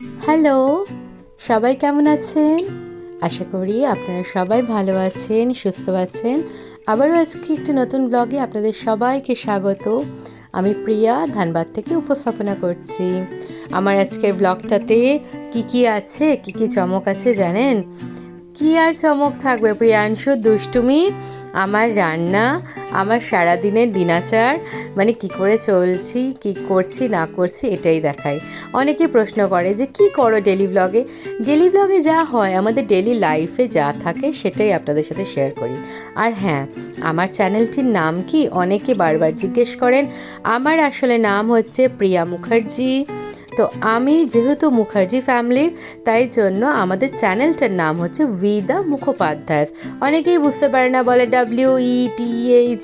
Hello, সবাই কেমন আছেন? আশা করি আপনারা সবাই ভালো আছেন, সুস্থ আছেন। আবারও আজকে একটি নতুন ব্লগে আপনাদের সবাইকে স্বাগত। আমি প্রিয়া, ধানবাদ থেকে উপস্থাপনা করছি। আমার আজকের ব্লগটাতে কি কি আছে, কি কি চমক আছে জানেন? কি আর চমক থাকবে প্রিয়াংশু, দুষ্টুমি? আমার রান্না, আমার সারাদিনের দিনাচার মানে কি করে চলছি, কি করছি, না করছি, এটাই দেখাই অনেকে প্রশ্ন করে যে, কি করো ডেলি ব্লগে ডেলি ব্লগে যা হয়, আমাদের ডেলি লাইফে যা থাকে, সেটাই আপনাদের সাথে শেয়ার করি। আর হ্যাঁ আমার চ্যানেলটির নাম কি? অনেকে বারবার জিজ্ঞেস করেন, আমার আসলে নাম হচ্ছে প্রিয়া মুখার্জি। তো আমি যেহেতু মুখার্জি ফ্যামিলির তাই জন্য আমাদের চ্যানেলটার নাম হচ্ছে ভিদা মুখোপাধ্যায় অনেকেই বুঝতে পারে না বলে ডাব্লিউ ই টি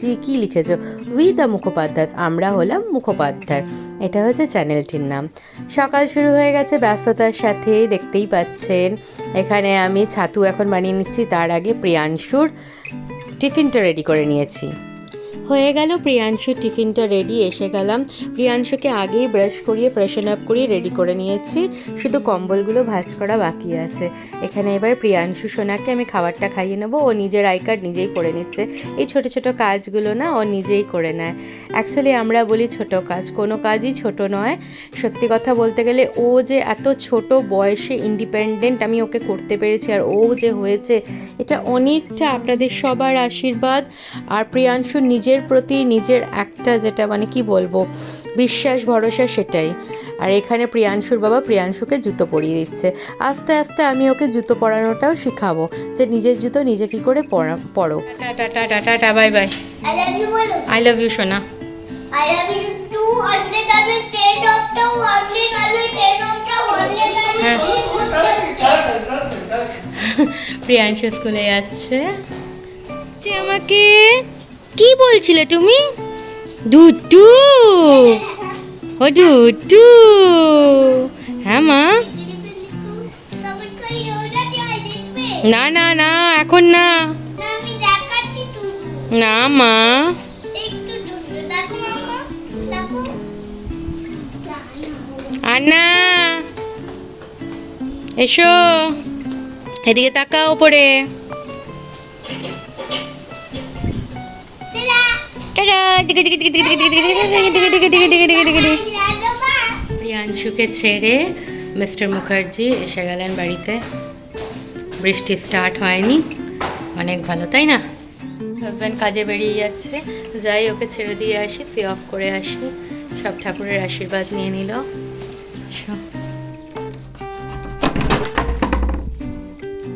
জি কী লিখেছো? উইদা মুখোপাধ্যায় আমরা হলাম মুখোপাধ্যায়। এটা হচ্ছে চ্যানেলটির নাম। সকাল শুরু হয়ে গেছে, ব্যস্ততার সাথে দেখতেই পাচ্ছেন। এখানে আমি ছাতু এখন বানিয়ে নিচ্ছি, তার আগে প্রিয়াংশুর টিফিনটা রেডি করে নিয়েছি। হয়ে গেল প্রিয়াংশুর টিফিনটা রেডি এসে গেলাম। প্রিয়াংশুকে আগেই ব্রাশ করিয়ে ফ্রেশন আপ করিয়ে রেডি করে নিয়েছি। শুধু কম্বলগুলো ভাজ করা বাকি আছে। এখানে এবার প্রিয়াংশু সোনাকে আমি খাবারটা খাইয়ে নেব। ও নিজের আই কার্ড নিজেই পড়ে নিচ্ছে। এই ছোট ছোট কাজগুলো না ও নিজেই করে নেয়। অ্যাকচুয়ালি আমরা বলি ছোট কাজ। কোনো কাজই ছোট নয়। সত্যি কথা বলতে গেলে ও যে এত ছোট বয়সে ইন্ডিপেন্ডেন্ট আমি ওকে করতে পেরেছি আর ও যে হয়েছে, এটা অনেকটা আপনাদের সবার আশীর্বাদ। আর প্রিয়াংশুর নিজের প্রতি নিজের একটা যেটা মানে কি বলব বিশ্বাস ভরসা সেটাই আর এখানে প্রিয়াংশুর বাবা প্রিয়াংশুকে জুতো পরিয়ে দিচ্ছে আস্তে আস্তে আমি ওকে জুতো পরানোটাও শিখাবো যে নিজের জুতো নিজে কি করে পরা পরো tata tata tata bye bye I love you সোনা হ্যাঁ। প্রিয়াংশু স্কুলে যাচ্ছে যে আমাকে কি বলছিলে তুমি? দুটু। ও দুটু। হ্যাঁ মা। না না না, এখন না। না, মা। আনা এসো। এদিকে তাকাও ওপরে প্রিয়াংশুকে ছেড়ে মিস্টার মুখার্জি এসে গেলেন বাড়িতে। বৃষ্টি স্টার্ট হয়নি। অনেক ভালো, তাই না? হাজব্যান্ড কাজে বেরিয়ে যাচ্ছে। যাই, ওকে ছেড়ে দিয়ে আসি, সি অফ করে আসি। সব ঠাকুরের আশীর্বাদ নিয়ে নিল।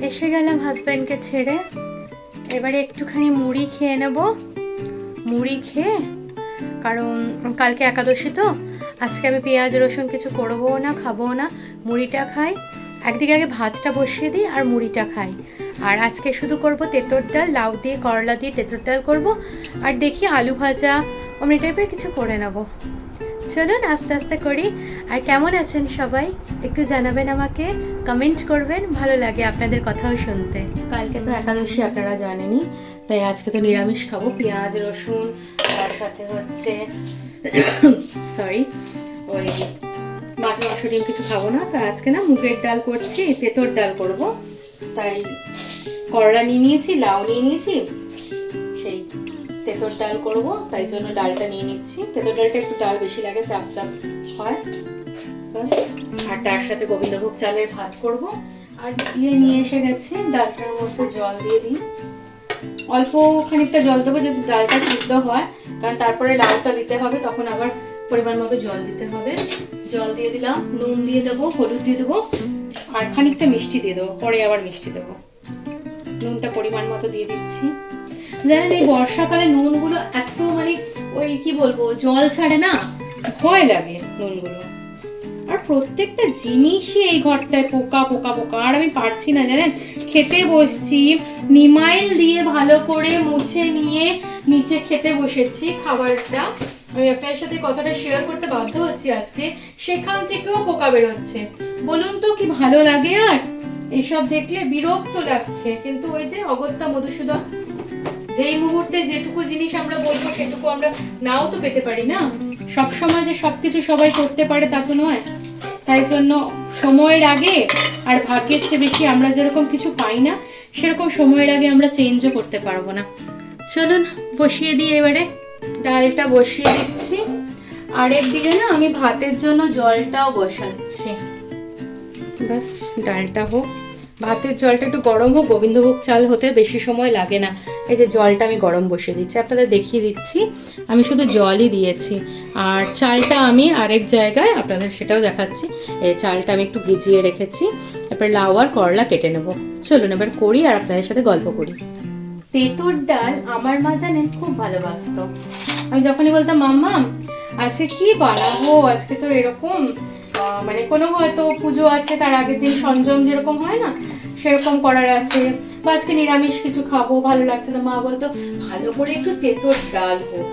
এসো। গেলাম হাজব্যান্ডকে ছেড়ে। এবারে একটুখানি মুড়ি খেয়ে নেব। মুড়ি খেয়ে, কারণ কালকে একাদশী তো, আজকে আমি পেঁয়াজ, রসুন কিছু করব না খাব না, মুড়িটা খাই। একদিকে আগে ভাতটা বসিয়ে দিই আর মুড়িটা খাই। আর আজকে শুধু করব তেঁতর ডাল, লাউ দিয়ে, করলা দিয়ে তেঁতর ডাল করব। আর দেখি আলু ভাজা, অমনি টাইপের কিছু করে নেব। চলুন আস্তে আস্তে করি। আর কেমন আছেন সবাই? একটু জানাবেন আমাকে কমেন্ট করবেন, ভালো লাগে আপনাদের কথাও শুনতে। কালকে তো একাদশী, আপনারা জানেনই। তাই আজকে তো নিরামিষ খাব, পেঁয়াজ, রসুন, তার সাথে হচ্ছে সরি ওই মাছ, মাংস ডিম কিছু খাব না। তো আজকে না মুগের ডাল করছি, তেঁতর ডাল করব। তাই করলা নিয়ে নিয়েছি, লাউ নিয়ে নিয়েছি, সেই তেঁতর ডাল করব। তাই জন্য ডালটা নিয়ে নিচ্ছি। তেঁতর ডালটা একটু ডাল বেশি লাগে, চাপ চাপ হয়। আর তার সাথে গোবিন্দভোগ চালের ভাত করব। আর দিয়ে নিয়ে এসে গেছে, ডালটার মধ্যে জল দিয়ে দিই। অল্প খানিকটা জল দেবো যদি ডালটা সিদ্ধ হয়। কারণ তারপরে লাউটা দিতে হবে, তখন আবার পরিমাণ মতো জল দিতে হবে। জল দিয়ে দিলাম, নুন দিয়ে দেবো, হলুদ দিয়ে দেবো, আর খানিকটা মিষ্টি দিয়ে দেবো, পরে আবার মিষ্টি দেবো। নুনটা পরিমাণ মতো দিয়ে দিচ্ছি। জানেন, এই বর্ষাকালে নুনগুলো এত মানে ওই কি বলব, জল ছাড়ে না, ভয় লাগে নুনগুলো। আর প্রত্যেকটা জিনিসই এই ঘরটায় পোকা পোকা পোকা। আর আমি পারছি না, জানেন? খেতে বসছি, নিমাইল দিয়ে ভালো করে মুছে নিয়ে নিচে খেতে বসেছি খাবারটা। আমি আপনাদের সাথে কথাটা শেয়ার করতে বাধ্য হচ্ছি আজকে। সেখান থেকেও পোকা বেরোচ্ছে। বলুন তো, কি ভালো লাগে আর? এসব দেখলে বিরক্ত লাগছে। কিন্তু ওই যে অগত্যা মধুসূদন, যেই মুহূর্তে যেটুকু জিনিস আমরা বলব, সেটুকু আমরা নাও তো পেতে পারি না? সব সময় যে সবকিছু সবাই করতে পারে তা তো নয়। তাই জন্য সময়ের আগে আর ভাগ্যের চেয়ে বেশি আমরা যেরকম কিছু পাই না, সেরকম সময়ের আগে আমরা চেঞ্জও করতে পারব না। চলুন, বসিয়ে দিই এবারে। ডালটা বসিয়ে দিচ্ছি। আর একদিকে না আমি ভাতের জন্য জলটাও বসাচ্ছি। ব্যাস, ডালটা হোক। ভাতের জলটা একটু গরম হোক, গোবিন্দভোগ চাল হতে বেশি সময় লাগে না। এই যে জলটা আমি গরম বসিয়ে দিচ্ছি, আপনাদের দেখিয়ে দিচ্ছি। আমি শুধু জলই দিয়েছি। আর চালটা আমি আরেক জায়গায় আপনাদের সেটাও দেখাচ্ছি। এই চালটা আমি একটু ভিজিয়ে রেখেছি। তারপরে লাউ আর করলা কেটে নেব। চলুন এবার করি আর আপনাদের সাথে গল্প করি। তেঁতুর ডাল আমার মা জানেন খুব ভালোবাসতো। আমি যখনই বলতাম, মাম্মা, আজকে কি বানাবো? আজকে তো এরকম মানে কোনো হয়তো পুজো আছে, তার আগের দিন সঞ্জম যেরকম হয় না, সেরকম করার আছে। বা আজকে নিরামিষ কিছু খাব, ভালো লাগছে না, মা বলতো, ভালো করে একটু তেঁতুর ডাল হোক।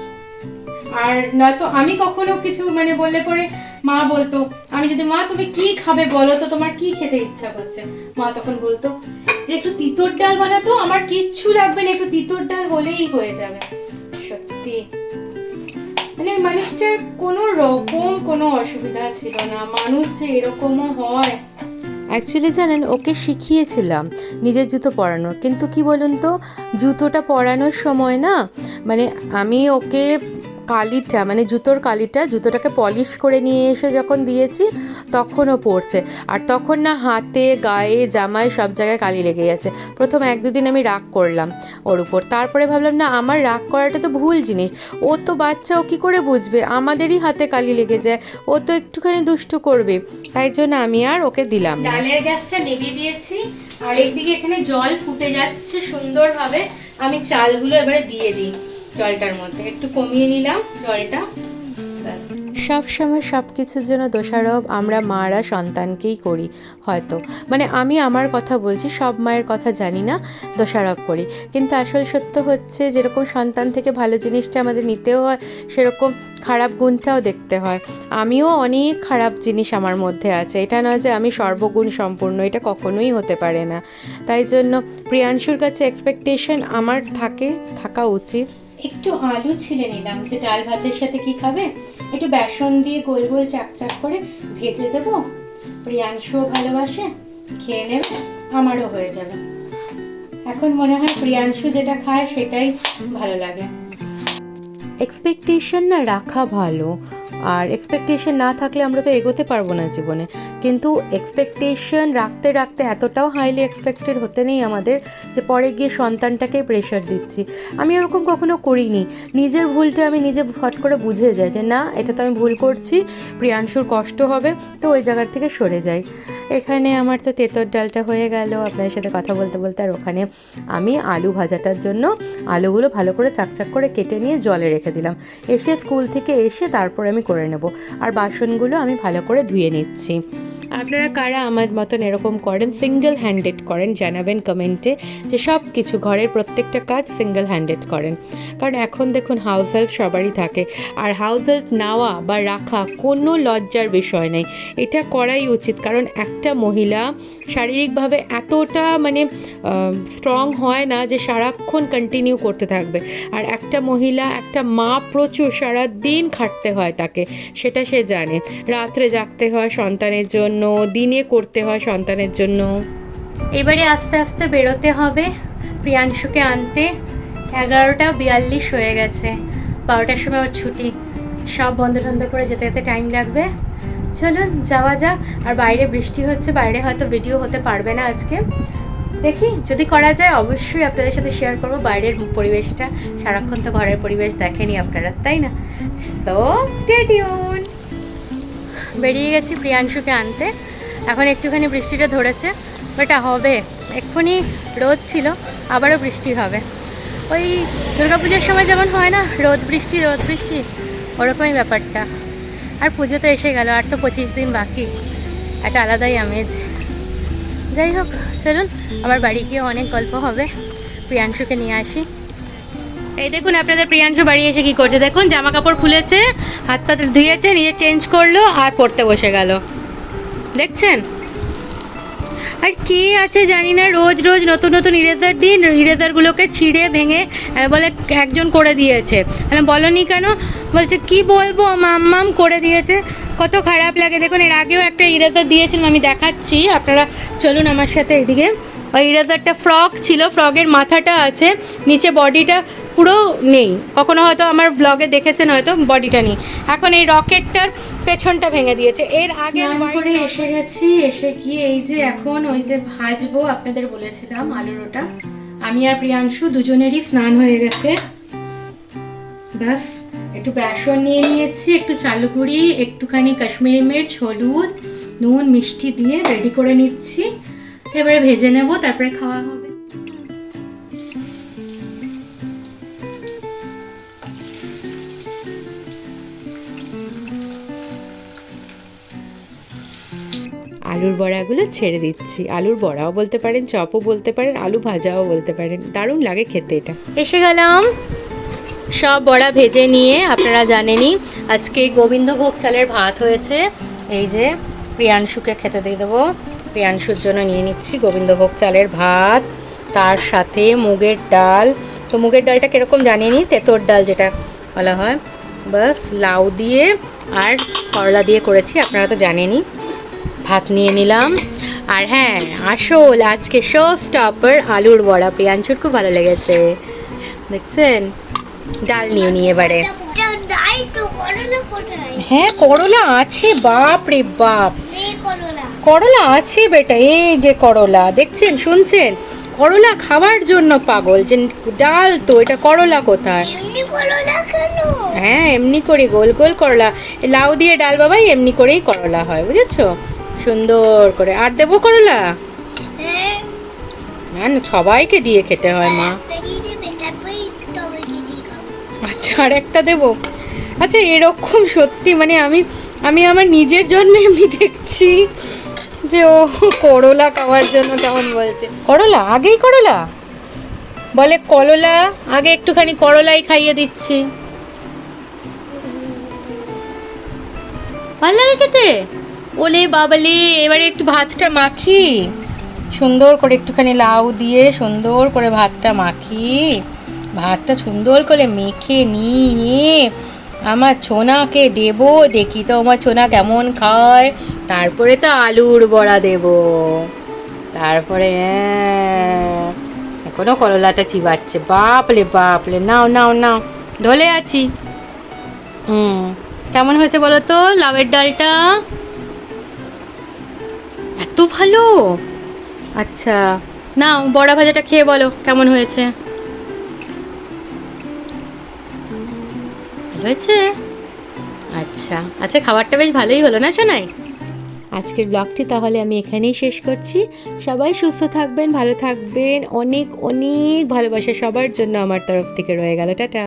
আর নয়তো আমি কখনো কিছু মানে বললে পরে মা বলতো, আমি যদি, মা তুমি কি খাবে বলো তো, তোমার কি খেতে ইচ্ছা করছে? মা তখন বলতো, যে একটু তিতর ডাল বানাতো, আমার কিচ্ছু লাগবে না, একটু তিতর ডাল হলেই হয়ে যাবে। মানে মানুষটার কোনো রকম কোনো অসুবিধা ছিল না। মানুষ যে এরকমও হয়। অ্যাকচুয়ালি জানেন, ওকে শিখিয়েছিলাম নিজের জুতো পরানোর। কিন্তু কি বলুন তো, জুতোটা পরানোর সময় না মানে আমি ওকে কালিটা মানে জুতোর কালিটা, জুতোটাকে পলিশ করে নিয়ে এসে যখন দিয়েছি, তখনও পড়ছে আর তখন না হাতে, গায়ে, জামায় সব জায়গায় কালি লেগে যাচ্ছে প্রথম এক দুদিন আমি রাগ করলাম ওর উপর। তারপরে ভাবলাম, না, আমার রাগ করাটা তো ভুল জিনিস। ও তো বাচ্চা, ও কী করে বুঝবে? আমাদেরই হাতে কালি লেগে যায়। ও তো একটুখানি দুষ্টু করবে। তাই জন্য আমি আর ওকে দিলাম ডালের গ্যাসটা নিভিয়ে দিয়েছি। আর একদিকে এখানে জল ফুটে যাচ্ছে সুন্দরভাবে। আমি চালগুলো এবারে দিয়ে দিই জলটার মধ্যে। একটু কমিয়ে নিলাম জলটা। ব্যাস। সব সময় সব কিছুর জন্য দোষারোপ আমরা মারা সন্তানকেই করি, হয়তো। মানে আমি আমার কথা বলছি, সব মায়ের কথা জানি না, দোষারোপ করি। কিন্তু আসল সত্য হচ্ছে, যেরকম সন্তান থেকে ভালো জিনিসটা আমাদের নিতেও হয়, সেরকম খারাপ গুণটাও দেখতে হয়। আমিও অনেক খারাপ জিনিস আমার মধ্যে আছে। এটা নয় যে আমি সর্বগুণ সম্পূর্ণ, এটা কখনোই হতে পারে না। তাই জন্য প্রিয়াংশুর কাছে এক্সপেকটেশন আমার থাকে, থাকা উচিত। একটু আলু ছিলে নিলাম, যে ডাল ভাতের সাথে কি খাবে? একটু বেসন দিয়ে গোল গোল চাক চাক করে ভেজে দেব। প্রিয়াংশুও ভালোবাসে, খেয়ে নেবে, আমারও হয়ে যাবে। এখন মনে হয় প্রিয়াংশু যেটা খায় সেটাই ভালো লাগে। এক্সপেকটেশন না রাখা ভালো। আর এক্সপেকটেশন না থাকলে আমরা তো এগোতে পারব না জীবনে। কিন্তু এক্সপেকটেশন রাখতে রাখতে এতটাও হাইলি এক্সপেক্টেড হতে নেই আমাদের যে পরে গিয়ে সন্তানটাকে প্রেশার দিচ্ছি। আমি এরকম কখনো করিনি। নিজের ভুলটা আমি নিজে ফট করে বুঝে যাই যে না, এটা তো আমি ভুল করছি, প্রিয়াংশুর কষ্ট হবে, তো ওই জায়গার থেকে সরে যাই। এখানে আমার তো তেতর ডালটা হয়ে গেল, আপনাদের সাথে কথা বলতে বলতে আর ওখানে আমি আলু ভাজাটার জন্য আলুগুলো ভালো করে চাকচাক করে কেটে নিয়ে জলে রেখে দিলাম। এসে স্কুল থেকে এসে তারপর আমি করে নেব। আর বাসনগুলো আমি ভালো করে ধুয়ে নিচ্ছি। আপনারা কারা আমার মতন এরকম করেন? সিঙ্গেল হ্যান্ডেড করেন, জানাবেন কমেন্টে যে সব কিছু ঘরের প্রত্যেকটা কাজ সিঙ্গেল হ্যান্ডেড করেন। কারণ এখন দেখুন হাউস হেল্প সবারই থাকে। আর হাউস হেল্প নেওয়া বা রাখা কোনো লজ্জার বিষয় নেই এটা করাই উচিত। কারণ একটা মহিলা শারীরিকভাবে এতটা মানে স্ট্রং হয় না যে সারাক্ষণ কন্টিনিউ করতে থাকবে। আর একটা মহিলা, একটা মা প্রচুর সারা দিন খাটতে হয় তাকে। সেটা সে জানে। রাত্রে জাগতে হয় সন্তানের জন্য দিনে করতে হয় সন্তানের জন্য। এবারে আস্তে আস্তে বেরোতে হবে। প্রিয়াংশুকে আনতে এগারোটা বিয়াল্লিশ হয়ে গেছে। বারোটার সময় ওর ছুটি। সব বন্ধ টন্ধ করে যেতে যেতে টাইম লাগবে। চলুন, যাওয়া যাক। আর বাইরে বৃষ্টি হচ্ছে, বাইরে হয়তো ভিডিও হতে পারবে না আজকে। দেখি, যদি করা যায়, অবশ্যই আপনাদের সাথে শেয়ার করব বাইরের পরিবেশটা। সারাক্ষণ তো ঘরের পরিবেশ দেখেনি আপনারা, তাই না? তো স্টেডিউন বেরিয়ে গেছি প্রিয়াংশুকে আনতে। এখন একটুখানি বৃষ্টিটা ধরেছে বাট হবে। এক্ষুনি রোদ ছিল, আবারও বৃষ্টি হবে। ওই দুর্গাপূজার সময় যেমন হয় না, রোদ বৃষ্টি রোদ বৃষ্টি, ওরকমই ব্যাপারটা। আর পুজো তো এসে গেল, আর তো পঁচিশ দিন বাকি। একটা আলাদাই আমেজ। যাই হোক, চলুন আবার বাড়ি গিয়ে অনেক গল্প হবে। প্রিয়াংশুকে নিয়ে আসি। এই দেখুন, আপনাদের প্রিয়াংশু বাড়ি এসে কি করছে? দেখুন জামা কাপড় খুলেছে, হাত পাত ধুয়েছে নিজে চেঞ্জ করল আর পড়তে বসে গেল। দেখছেন? আর কে আছে জানি না, রোজ রোজ নতুন নতুন ইরেজার দিন ইরেজারগুলোকে ছিঁড়ে, ভেঙে বলে একজন করে দিয়েছে। বলো বলনি কেন? বলছে, কি বলব মাম্মাম করে দিয়েছে। কত খারাপ লাগে। দেখুন, এর আগেও একটা ইরেজার দিয়েছিলাম, আমি দেখাচ্ছি। আপনারা চলুন আমার সাথে এদিকে। ওই ইরেজারটা ফ্রক ছিল ফ্রকের মাথাটা আছে, নিচে বডিটা পুরো নেই। কখনো হয়তো আমার ব্লগে দেখেছেন হয়তো বডিটা নেই। এখন এই রকেটটার পেছনটা ভেঙে দিয়েছে। এর আগে করে এসে গেছি এসে গিয়ে এই যে এখন ওই যে ভাজবো আপনাদের বলেছিলাম আলুর ওটা। আমি আর প্রিয়াংশু দুজনেরই স্নান হয়ে গেছে। ব্যাস একটু বেসন নিয়ে নিয়েছি একটু চালুগুড়ি একটুখানি কাশ্মীরি মির্চ হলুদ নুন মিষ্টি দিয়ে রেডি করে নিচ্ছি। এবারে ভেজে নেব তারপরে খাওয়া আলুর বড়াগুলো ছেড়ে দিচ্ছি। আলুর বড়াও বলতে পারেন, চপও বলতে পারেন, আলু ভাজাও বলতে পারেন। দারুণ লাগে খেতে এটা। এসে গেলাম। সব বড়া ভেজে নিয়ে আপনারা জানেনই, আজকে গোবিন্দভোগ চালের ভাত হয়েছে। এই যে প্রিয়াংশুকে খেতে দিয়ে দেবো। প্রিয়াংশুর জন্য নিয়ে নিচ্ছি গোবিন্দভোগ চালের ভাত, তার সাথে মুগের ডাল। তো মুগের ডালটা কীরকম জানিনি তেতোর ডাল যেটা বলা হয়। বাস, লাউ দিয়ে আর করলা দিয়ে করেছি, আপনারা তো জানেনই। ভাত নিয়ে নিলাম। আর হ্যাঁ আসল আজকে শো স্টপার আলুর বড়া। প্রিয়াংশুর খুব ভালো লেগেছে। দেখছেন? ডাল নিয়ে নিয়ে এবারে। হ্যাঁ করলা আছে, বাপ রে বাপ। করলা আছে বেটা, এই যে করলা। দেখছেন, শুনছেন? করলা খাওয়ার জন্য পাগল। যে ডাল তো, এটা করলা কোথায়? হ্যাঁ এমনি করে, গোল গোল করলা। লাউ দিয়ে ডাল বাবাই, এমনি করেই করলা হয়, বুঝেছ? সুন্দর করে। আর দেবো করলা? হ্যাঁ। না, সবাইকে দিয়ে খেতে হয় মা। আচ্ছা আর একটা দেবো? আচ্ছা এরকম সত্যি মানে আমি আমি আমার নিজের জন্য আমি দেখছি যে ও করলা খাওয়ার জন্য কেমন বলছে। করলা? আগেই করলা? বলে করলা আগে একটুখানি করলাই খাইয়ে দিচ্ছি। ভালো লাগে খেতে? ওলে বাবালে এবারে একটু ভাতটা মাখি। সুন্দর করে একটুখানি লাউ দিয়ে সুন্দর করে ভাতটা মাখি। ভাতটা সুন্দর করে মেখে নিয়ে আমার ছোনাকে দেব দেখি তো আমার ছোনা কেমন খায়। তারপরে তো আলুর বড়া দেব। তারপরে হ্যাঁ, এখনও করলাটা চিবাচ্ছে। বাপলে বাপলে নাও নাও নাও ঢলে আছি। হুম কেমন হয়েছে বলো তো লাউয়ের ডালটা? এত ভালো? আচ্ছা নাও, বড়া ভাজাটা খেয়ে বলো, কেমন হয়েছে? হয়েছে? আচ্ছা আচ্ছা খাবারটা বেশ ভালোই হলো না শোনাই আজকের ব্লগটি তাহলে আমি এখানেই শেষ করছি। সবাই সুস্থ থাকবেন, ভালো থাকবেন। অনেক অনেক ভালোবাসা সবার জন্য আমার তরফ থেকে রয়ে গেল। টাটা।